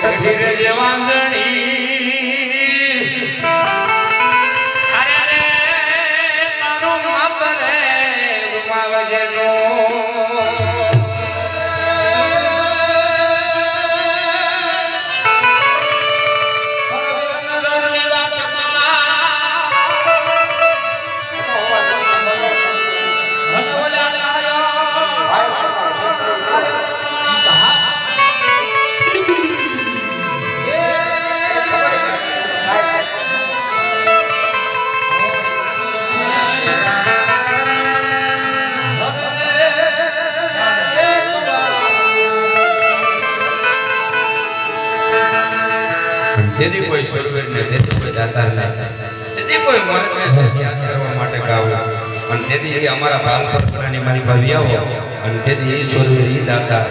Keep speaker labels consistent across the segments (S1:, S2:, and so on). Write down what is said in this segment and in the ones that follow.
S1: પેટ ધીરે જેવા જણી અરે રે મારું નો તેથી કોઈ સુરવીર ને તેથી કોઈ દાતારને તેથી કોઈ મરદને છે કરવા માટે ગાવું. અને તેથી એ અમારા બાલ પરંપરાની મારી ભાવી આવો. અને તેથી એ સુરવીર એ દાતા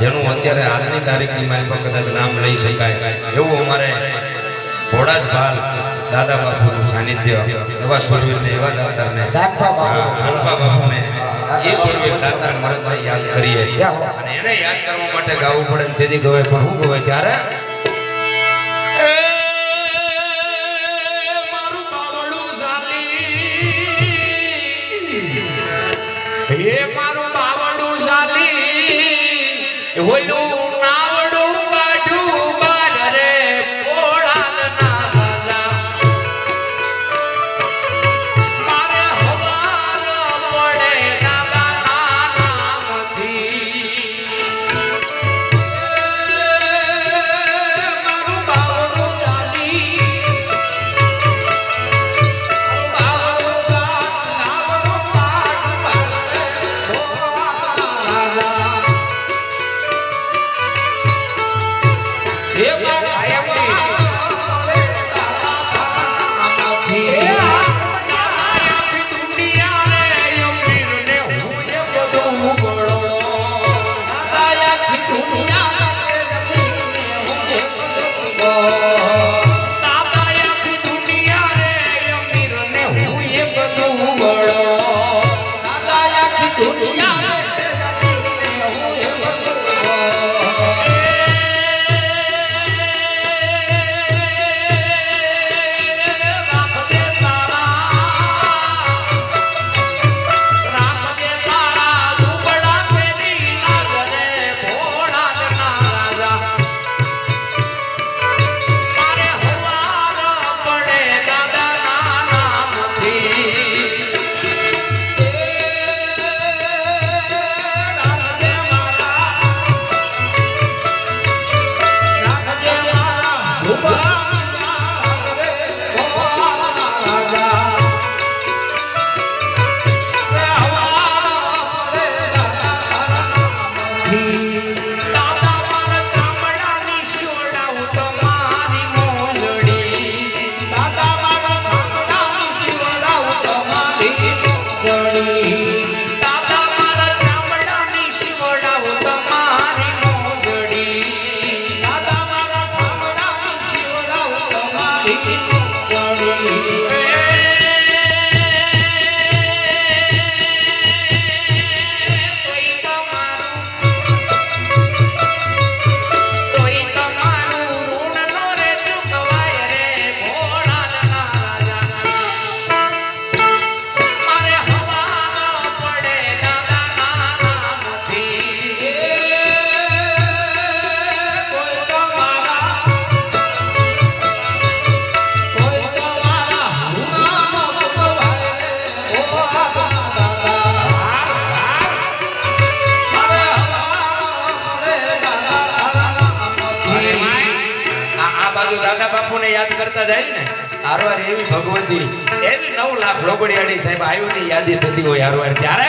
S1: જેનું અત્યારે આજની તારીખની મારી પર કદાચ નામ લઈ શકાય. એવું અમારે ઘોડા જ બાલ દાદા બાપુનું સાનિધ્ય એવા સુરવીર એવા
S2: દાતાને.
S1: દાદા બાપુને. એ સુરવીર દાતાર મરદભાઈ યાદ કરીએ. અને એને યાદ કરવા માટે ગાવું પડે તેથી ગવાય. પણ હું ગવાય ત્યારે હે મારા દાદા યાદ કરતા જાય ને? હારવાર એવી ભગવતી એવી નવ લાખ લોબડિયાળી સાહેબ આયુની યાદી થતી હોય હારવાર ત્યારે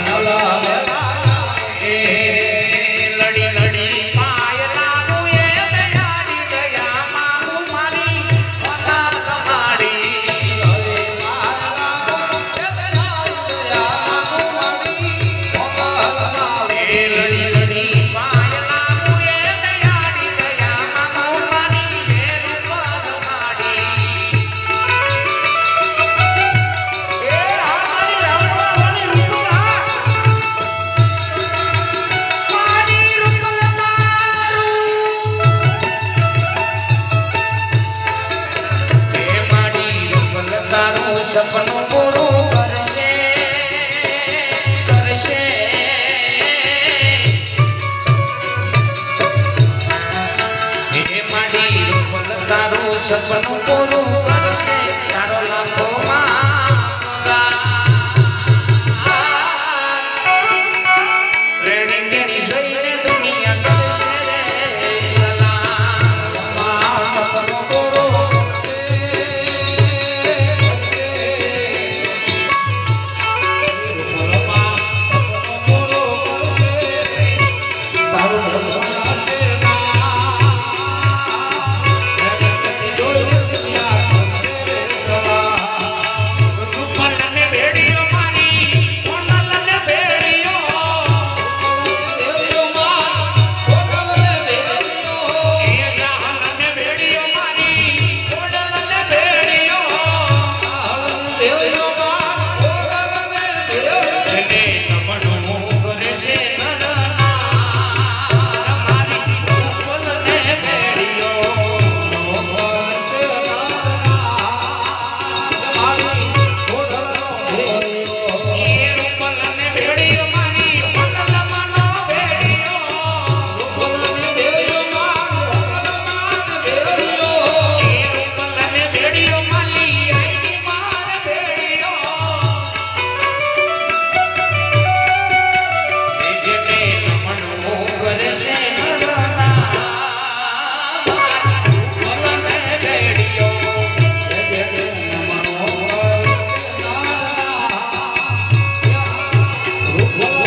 S1: લડી